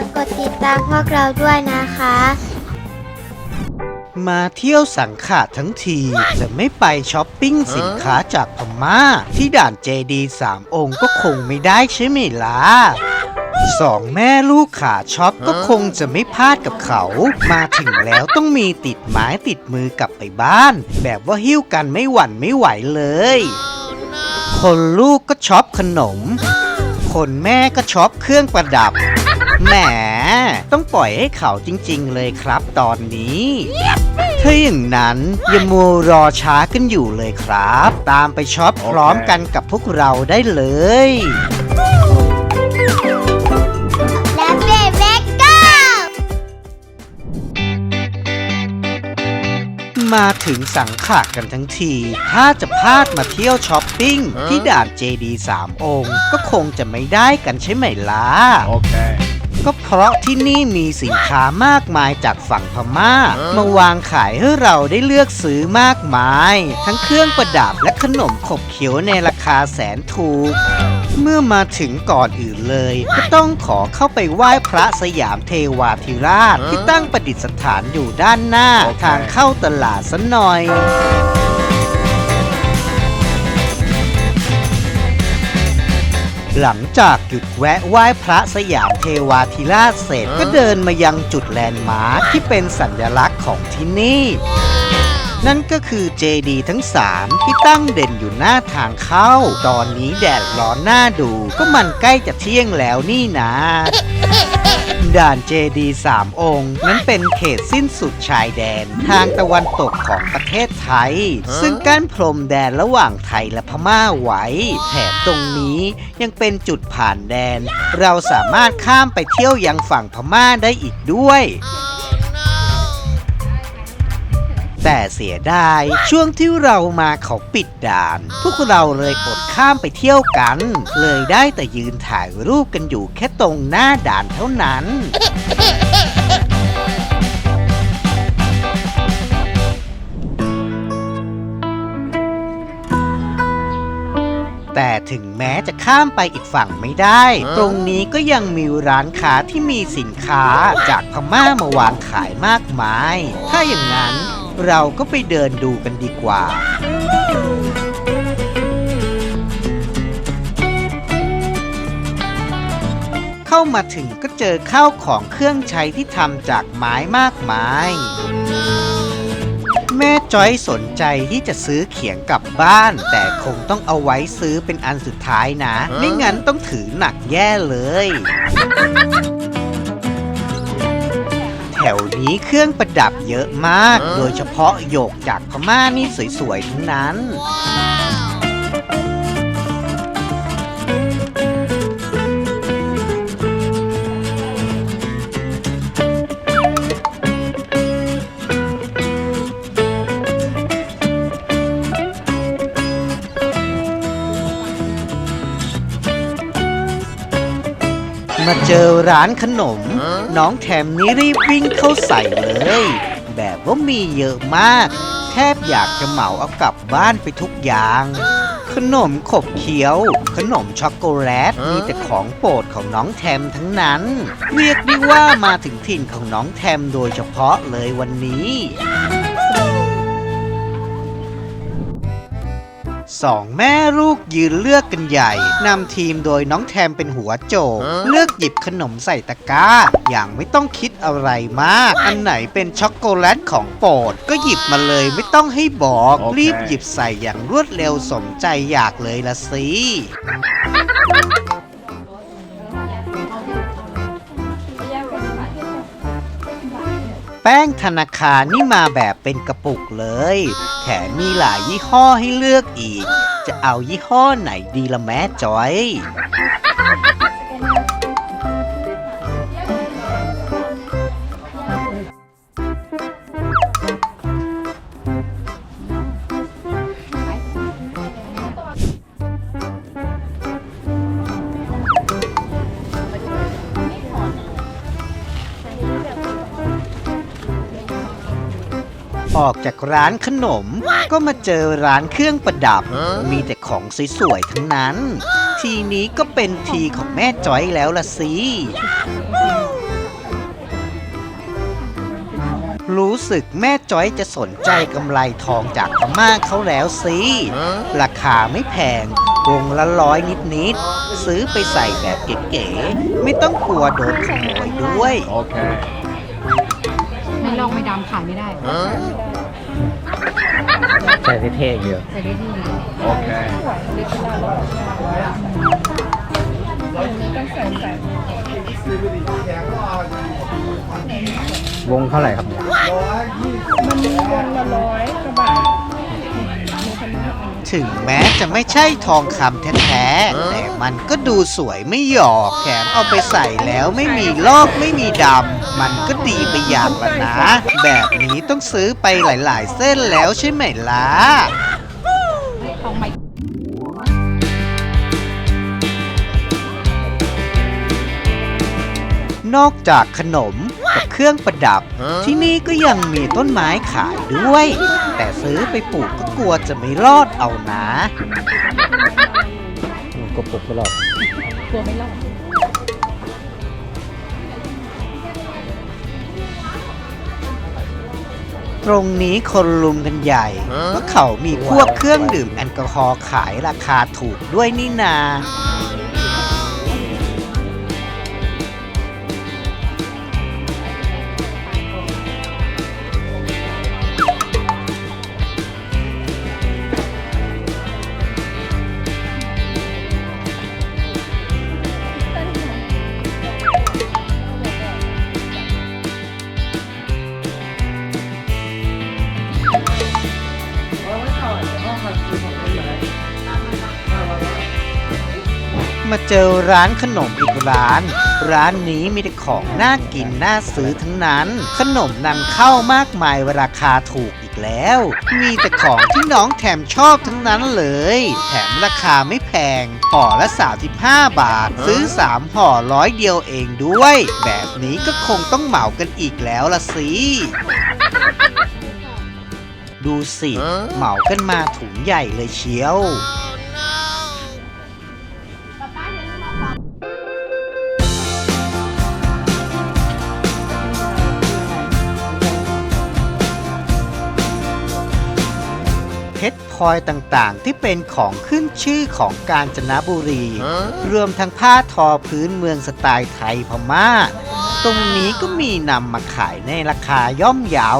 ากกดติดตามพวกเราด้วยนะคะ มาเที่ยวสังขะทั้งที จะไม่ไปช้อปปิ้งสินค้าจากพม่า ที่ด่านเจดีสามองค์ก็คงไม่ได้ใช่ไหมล่ะสองแม่ลูกขาช็อปก็คงจะไม่พลาดกับเขา มาถึงแล้วต้องมีติดไม้ติดมือกลับไปบ้าน แบบว่าหิ้วกันไม่หวั่นไม่ไหวเลย คนลูกก็ช็อปขนม คนแม่ก็ช็อปเครื่องประดับ แหม ต้องปล่อยให้เขาจริง ๆ เลยครับตอนนี้ ถ้าอย่างนั้นอย่ามัวรอช้ากันอยู่เลยครับ ตามไปช็อปพร้อมกันกับพวกเราได้เลย และเบเบก้ามาถึงสังขะกันทั้งที ถ้าจะพลาดมาเที่ยวช้อปปิ้งที่ด่านเจดีสามองค์ ก็คงจะไม่ได้กันใช่ไหมล่ะ Okay. ก็เพราะที่นี่มีสินค้ามากมายจากฝั่งพม่า มาวางขายให้เราได้เลือกซื้อมากมาย ทั้งเครื่องประดับและขนมขบเขียวในราคาแสนถูก เมื่อมาถึงก่อนอื่นเลย ก็ต้องขอเข้าไปไหว้พระสยามเทวาธิราช ที่ตั้งประดิษฐานอยู่ด้านหน้าโอเคทางเข้าตลาดสันหน่อย หลังจากหยุดแวะไหว้พระสยามเทวาธิราชเสร็จก็เดินมายังจุดแลนด์มาร์คที่เป็นสัญลักษณ์ของที่นี่ นั่นก็คือเจดีทั้ง 3 ที่ตั้งเด่นอยู่หน้าทางเข้า ตอนนี้แดดร้อนหน้าดู ก็มันใกล้จะเที่ยงแล้วนี่นะ ด่านเจดีสามองค์ นั้นเป็นเขตสิ้นสุดชายแดน ทางตะวันตกของประเทศไทย ซึ่งกั้นพรมแดนระหว่างไทยและพม่าไว้ แถมตรงนี้ยังเป็นจุดผ่านแดน เราสามารถข้ามไปเที่ยวยังฝั่งพม่าได้อีกด้วย แต่เสียดายช่วงที่เรามาเขาปิดด่าน พวกเราเลยอดข้ามไปเที่ยวกัน เลยได้แต่ยืนถ่ายรูปกันอยู่แค่ตรงหน้าด่านเท่านั้นแต่ถึงแม้จะข้ามไปอีกฝั่งไม่ได้ ตรงนี้ก็ยังมีร้านค้าที่มีสินค้าจากพม่ามาวางขายมากมาย ถ้าอย่างนั้น เราก็ไปเดินดูกันดีกว่า เข้ามาถึงก็เจอข้าวของเครื่องใช้ที่ทำจากไม้มากมาย แม่จอยสนใจที่จะซื้อเขียงกลับบ้าน แต่คงต้องเอาไว้ซื้อเป็นอันสุดท้ายนะ ไม่งั้นต้องถือหนักแย่เลย ถวนี้เครื่องประดับเยอะมาก โดยเฉพาะหยกจากพม่านี่สวยๆทั้งนั้น มาเจอร้านขนม น้องแถมนี้รีบวิ่งเข้าใส่เลย แบบว่ามีเยอะมาก แทบอยากจะเหมาเอากลับบ้านไปทุกอย่าง ขนมขบเคี้ยว ขนมช็อกโกแลตมีแต่ของโปรดของน้องแทมทั้งนั้น เรียกได้ว่ามาถึงถิ่นของน้องแทมโดยเฉพาะเลยวันนี้ สองแม่ลูกยืนเลือกกันใหญ่นำทีมโดยน้องแทมเป็นหัวโจกเลือกหยิบขนมใส่ตะกร้า อย่างไม่ต้องคิดอะไรมาก อันไหนเป็นช็อกโกแลตของโปรดก็หยิบมาเลยไม่ต้องให้บอกโอเครีบหยิบใส่อย่างรวดเร็วสมใจอยากเลยละสิ ป้งธนาคารนี่มาแบบเป็นกระปุกเลย แถมมีหลายยี่ห้อให้เลือกอีก จะเอายี่ห้อไหนดีละแม่จอย ออกจากร้านขนม ก็มาเจอร้านเครื่องประดับ มีแต่ของสวยๆทั้งนั้น ทีนี้ก็เป็นทีของแม่จ้อยแล้วล่ะสิรู้สึกแม่จ้อยจะสนใจกำไรทองจากพม่าเขาแล้วสิ ราคาไม่แพง วงละร้อยนิดๆ ซื้อไปใส่แบบเก๋ๆ ไม่ต้องกลัวโดนขโมยด้วย โอเค ไม่ลอกไม่ดำขายไม่ได้ใช่เท่ๆเยอะใส่ได้ที่ Okay. วงเท่าไหร่ครับเนี่ย ถึงแม้จะไม่ใช่ทองคำแท้ๆ แต่มันก็ดูสวยไม่หยอกแถมเอาไปใส่แล้วไม่มีลอกไม่มีดำ มันก็ดีไปอย่างละนะ แบบนี้ต้องซื้อไปหลายๆ เส้นแล้วใช่ไหมล่ะของใหม่นอกจากขนม กับเครื่องประดับ ที่นี่ก็ยังมีต้นไม้ขายด้วย แต่ซื้อไปปลูกก็กลัวจะไม่รอดเอานะกบกบตลอดกลัวไม่รอดตรงนี้คนลุมกันใหญ่เพราะเขามีพวกเครื่องดื่มแอลกอฮอล์ขายราคาถูกด้วยนี่นามา เจอร้านขนมอีกร้าน ร้านนี้มีแต่ของน่ากินน่าซื้อทั้งนั้น ขนมนำเข้ามากมายราคาถูกอีกแล้ว มีแต่ของที่น้องแถมชอบทั้งนั้นเลย แถมราคาไม่แพงห่อละ 35 บาท ซื้อ 3ห่อร้อยเดียวเองด้วย แบบนี้ก็คงต้องเหมากันอีกแล้วละสิดูสิ เหมากันมาถุงใหญ่เลยเชียว เพชรพลอยต่างๆ ที่เป็นของขึ้นชื่อของกาญจนบุรี รวมทั้งผ้าทอพื้นเมืองสไตล์ไทยพม่า ตรงนี้ก็มีนำมาขายในราคาย่อมเยา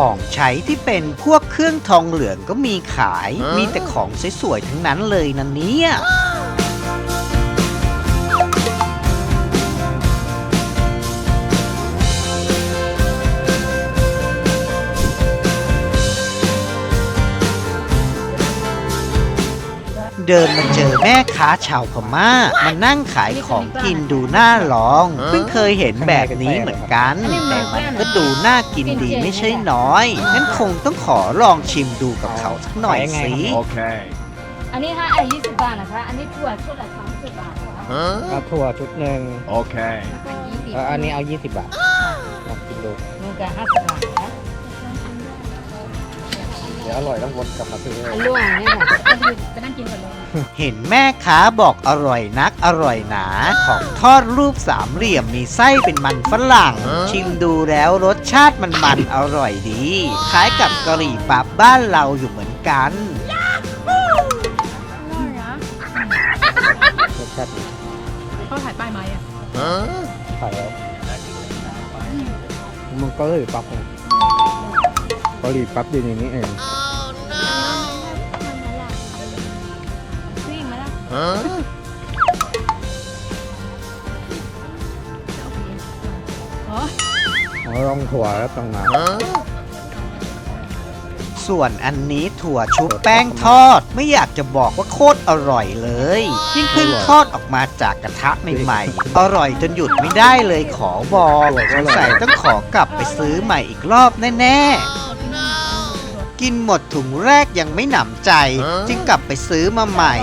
ของใช้ที่เป็นพวกเครื่องทองเหลืองก็มีขาย มีแต่ของสวยๆทั้งนั้นเลยนะเนี่ย เดินมาเจอแม่ค้าชาวพม่ามานั่งขายของกินดูน่าลอง เพิ่งเคยเห็นแบบนี้เหมือนกัน แต่มันก็ดูน่ากินดีไม่ใช่น้อย งั้นคงต้องขอลองชิมดูกับเขาสักหน่อยสิ Okay. อันนี้ค่ะไอ้ยี่สิบบาทนะคะ อันนี้ถั่วชุดละสามสิบบาทนะคะเอาถั่วชุดหนึ่ง Okay. อันยี่สิบเอออันนี้เอา 20 บาทลองกินดูนู่นก็ห้าสิบบาทนะ เดี๋ยวอร่อยต้องวนกลับมาซื้ออันล่วงเนี่ยค่ะก็นั่งกินก่อนเลยเห็นแม่ค้าบอกอร่อยนักอร่อยหนา ของทอดรูปสามเหลี่ยมมีไส้เป็นมันฝรั่ง ชิมดูแล้วรสชาติมันมันๆอร่อยดี คล้ายกับกะหรี่ปั๊บบ้านเราอยู่เหมือนกันรสชาติดีเขาถ่ายป้ายไหมอะถ่ายแล้วมันก็เลยปั๊บไงเกาหลีปั๊บอยู่ในนี้เองนี่มาแล้วอ๋ออ๋อลองถั่วแล้วต้องมาส่วนอันนี้ถั่วชุบแป้งทอด ไม่อยากจะบอกว่าโคตรอร่อยเลย ยิ่งเพิ่งทอดออกมาจากกระทะใหม่ๆ อร่อยจนหยุดไม่ได้เลยขอบอกสงสัยต้องขอกลับไปซื้อใหม่อีกรอบแน่ๆ กินหมดถุงแรกยังไม่หนำใจ จึงกลับไปซื้อมาใหม่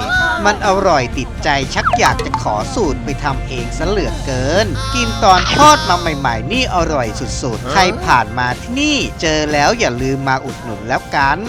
มมันอร่อยติดใจชักอยากจะขอสูตรไปทำเองซะเหลือเกิน กินตอนทอดมาใหม่ๆ นี่อร่อยสุดๆ ใครผ่านมาที่นี่ เจอแล้วอย่าลืมมาอุดหนุนแล้วกัน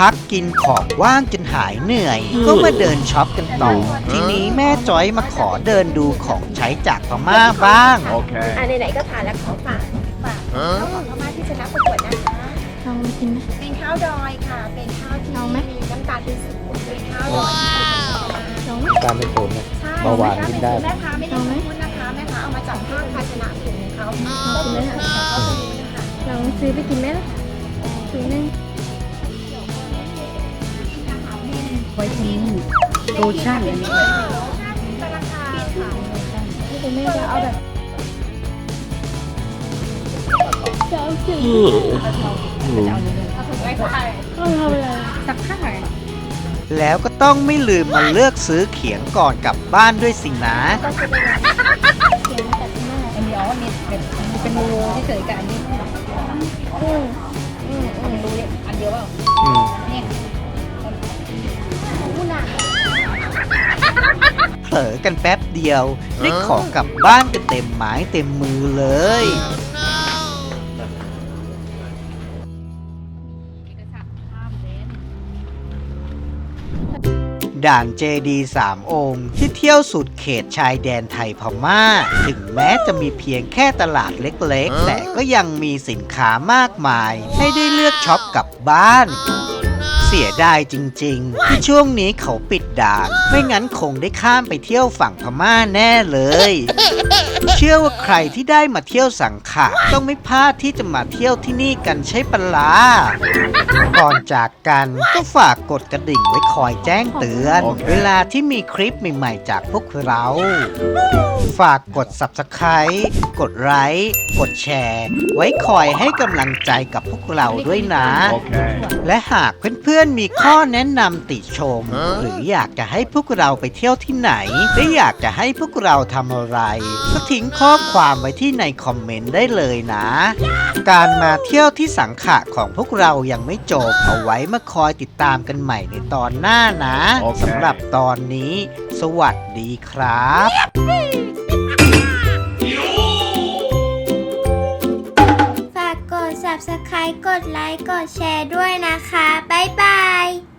พักกินของว่างจนหายเหนื่อย ก็มาเดินช็อปกันต่อ ทีนี้แม่จอยมาขอเดินดูของใช้จากพม่าบ้าง Okay. อ่าไหนๆก็ทานแล้วขอฝากฝากข้าวของพม่าที่ชนะประกวดนะคะลองมากินไหม เป็นข้าวดอยค่ะ เป็นข้าวที่เอาไหม มีน้ำตาลเป็นสูตรเป็นข้าวดอยลองไหม การเป็นศูนย์เนี่ย ใช่เบาหวานกินได้ แม่ค้าไม่ได้พูดนะคะแม่ค้าเอามาจากข้างภาชนะถุงเขาก็คือของเขาตรงนี้นะคะลองซื้อไปกินไหมล่ะถุงนึง ไว้ที่นี่โลชั่นอันนี้แต่ราคาค่ะนี่คุณแม่จะเอาแบบจะเอาสีถูกไหมคะเอาทำอะไรสักผ้าแล้วก็ต้องไม่ลืมมาเลือกซื้อเขียงก่อนกลับบ้านด้วยสินะเขียนมาจากที่แม่อันนี้อ๋อมีเป็นเป็นรูที่เฉยกับอันนี้อืมอืมอืมรูเนี่ยอันเดียวเปล่า เนี่ยเผลอกันแป๊บเดียว ได้ของกลับบ้านกันเต็มไม้เต็มมือเลย ด่านเจดีสามองค์ที่เที่ยวสุดเขตชายแดนไทยพม่า ถึงแม้จะมีเพียงแค่ตลาดเล็กๆ แต่ก็ยังมีสินค้ามากมาย ให้ได้เลือกช็อปกลับบ้าน เสียดายจริงๆ ที่ช่วงนี้เขาปิดด่าน ไม่งั้นคงได้ข้ามไปเที่ยวฝั่งพม่าแน่เลยเชื่อว่าใครที่ได้มาเที่ยวสังขะต้องไม่พลาดที่จะมาเที่ยวที่นี่กันใช่ปะลาก่อนจากกันก็ฝากกดกระดิ่งไว้คอยแจ้งเตือนโอเคเวลาที่มีคลิปใหม่ๆจากพวกเรา ฝากกด Subscribe กดไลค์กดแชร์ ไว้คอยให้กำลังใจกับพวกเราด้วยนะ Okay. และหากเพื่อนๆมีข้อแนะนำติชม หรืออยากจะให้พวกเราไปเที่ยวที่ไหน หรืออยากจะให้พวกเราทำอะไรก็ทิ้งข้อความไว้ที่ในคอมเมนต์ได้เลยนะ การมาเที่ยวที่สังขะของพวกเรายังไม่จบ เอาไว้มาคอยติดตามกันใหม่ในตอนหน้านะโอเคสำหรับตอนนี้ สวัสดีครับฝากกด subscribe กดไลค์ กดแชร์ด้วยนะคะ บ๊ายบาย